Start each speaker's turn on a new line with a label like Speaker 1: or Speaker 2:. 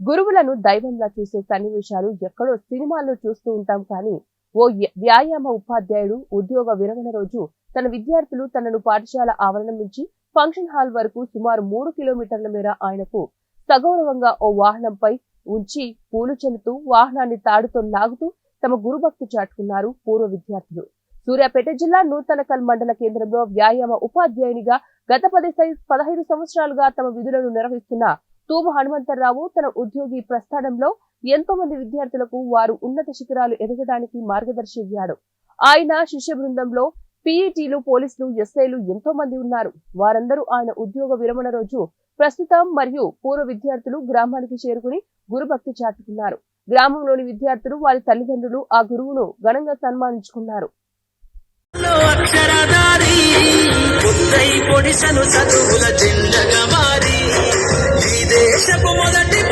Speaker 1: గురువులను దైవంలా చూసే సన్నివేశాలు ఎక్కడో సినిమాల్లో చూస్తూ ఉంటాం కానీ ఓ వ్యాయామ ఉపాధ్యాయుడు ఉద్యోగ విరమణ రోజు తన విద్యార్థులు తనను పాఠశాల ఆవరణం నుంచి ఫంక్షన్ హాల్ వరకు సుమారు మూడు కిలోమీటర్ల మేర ఆయనకు సగౌరవంగా ఓ వాహనంపై ఉంచి పూలు చెల్లుతూ వాహనాన్ని తాడుతో లాగుతూ తమ గురుభక్తి చాటుకున్నారు పూర్వ విద్యార్థులు. సూర్యాపేట జిల్లా నూతనకల్ మండల కేంద్రంలో వ్యాయామ ఉపాధ్యాయునిగా గత పది సై- పదహైదు సంవత్సరాలుగా తమ విధులను నిర్వహిస్తున్న తూము హనుమంతరావు తన ఉద్యోగి ప్రస్థానంలో ఎంతో మంది విద్యార్థులకు వారు ఉన్నత శిఖరాలు ఎదగడానికి మార్గదర్శి అయ్యాడు. ఆయన శిష్య బృందంలో పీఈటీలు పోలీసులు ఎస్ఐలు ఎంతో మంది ఉన్నారు. వారందరూ ఆయన ఉద్యోగ విరమణ రోజు ప్రస్తుతం మరియు పూర్వ విద్యార్థులు గ్రామానికి చేరుకుని గురుభక్తి చాటుకున్నారు. గ్రామంలోని విద్యార్థులు వారి తల్లిదండ్రులు ఆ గురువును ఘనంగా సన్మానించుకున్నారు.
Speaker 2: పొడిసను చదువుల జెండగా వర్షపు మొదటి